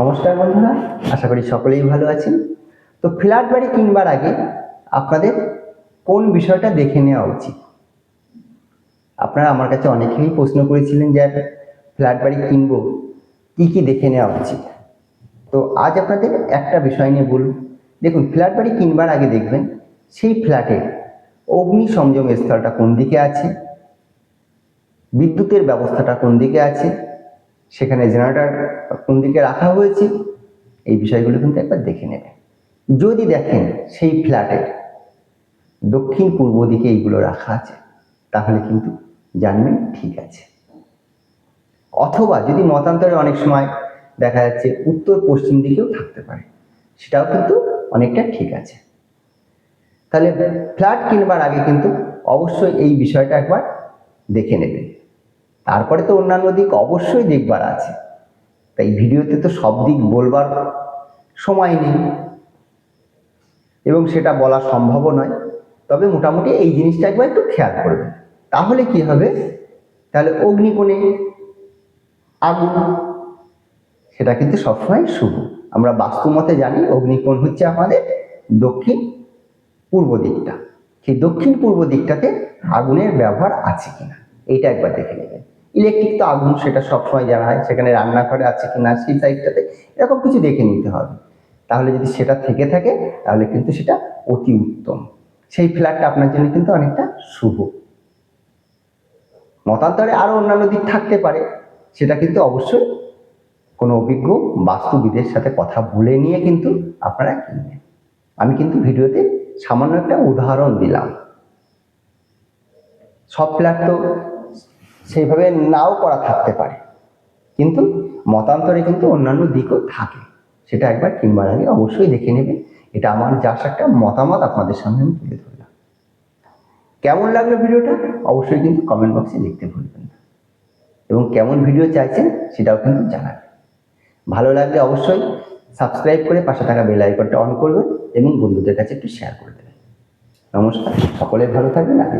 নমস্কার বন্ধুরা, আশা করি সকলেই ভালো আছেন। তো ফ্ল্যাট বাড়ি কিনবার আগে আপনাদের কোন বিষয়টা দেখে নেওয়া উচিত? আপনারা আমার কাছে অনেকেই প্রশ্ন করেছিলেন যে ফ্ল্যাট বাড়ি কিনব, কি কি দেখে নেওয়া উচিত? তো আজ আপনাদের একটা বিষয় নিয়ে বলুন দেখুন, ফ্ল্যাট বাড়ি কিনবার আগে দেখবেন, সেই ফ্ল্যাটের অগ্নি সংযম স্থলটা কোন দিকে আছে? বিদ্যুতের ব্যবস্থাটা কোন দিকে আছে? সেখানে জেনারেটর কোন দিকে রাখা হয়েছে, এই বিষয়গুলো কিন্তু একবার দেখে নেবেন যদি দেখেন সেই ফ্ল্যাটের দক্ষিণ পূর্ব দিকে এইগুলো রাখা আছে, তাহলে কিন্তু জানবেন ঠিক আছে। অথবা যদি মতান্তরে অনেক সময় দেখা যাচ্ছে উত্তর পশ্চিম দিকেও থাকতে পারে, সেটাও কিন্তু অনেকটা ঠিক আছে। তাহলে ফ্ল্যাট কিনবার আগে কিন্তু অবশ্যই এই বিষয়টা একবার দেখে নেবেন তারপরে তো অন্যান্য দিক অবশ্যই দেখবার আছে। তাই ভিডিওতে তো সব দিক বলবার সময় নেই। এবং সেটা বলা সম্ভবও নয়। তবে মোটামুটি এই জিনিসটা একবার একটু খেয়াল করবে তাহলে কি হবে? তাহলে অগ্নিকোণে আগুন, সেটা কিন্তু সবসময় শুভ। আমরা বাস্তুমতে জানি অগ্নিকোণ হচ্ছে আমাদের দক্ষিণ পূর্ব দিকটা। সেই দক্ষিণ পূর্ব দিকটাতে আগুনের ব্যবহার আছে কিনা? এইটা একবার দেখে নেবেন। ইলেকট্রিক তো আগুন সেটা সবসময় জানা হয়, সেখানে রান্নাঘরে আছে কি না সেই সাইডটাতে এরকম কিছু দেখে নিতে হবে। তাহলে যদি সেটা থেকে থাকে, তাহলে কিন্তু সেটা অতি উত্তম। সেই ফ্ল্যাটটা আপনার জন্য কিন্তু অনেকটা শুভ। মতান্তরে আরও অন্যান্য দিক থাকতে পারে, সেটা কিন্তু অবশ্যই কোনো অভিজ্ঞ বাস্তুবিদের সাথে কথা বলে নিয়ে কিন্তু আপনারা কিনবেন। আমি কিন্তু ভিডিওতে সামান্য একটা উদাহরণ দিলাম। সব ফ্ল্যাট তো সেইভাবে নাও করা থাকতে পারে। কিন্তু মতান্তরে কিন্তু অন্যান্য দিকও থাকে। সেটা একবার কিনবার আগে অবশ্যই দেখে নেবেন এটা আমার জাস্ট একটা মতামত আপনাদের সামনে আমি তুলে ধরলাম। কেমন লাগল ভিডিওটা? অবশ্যই কিন্তু কমেন্ট বক্সে লিখতে ভুলবেন না। এবং কেমন ভিডিও চাইছেন সেটাও কিন্তু জানাবেন। ভালো লাগলে অবশ্যই সাবস্ক্রাইব করে পাশে থাকা বেল আইকনটা অন করবেন এবং বন্ধুদের কাছে একটু শেয়ার করে দেবেন। নমস্কার, সকলে ভালো থাকবেন আগে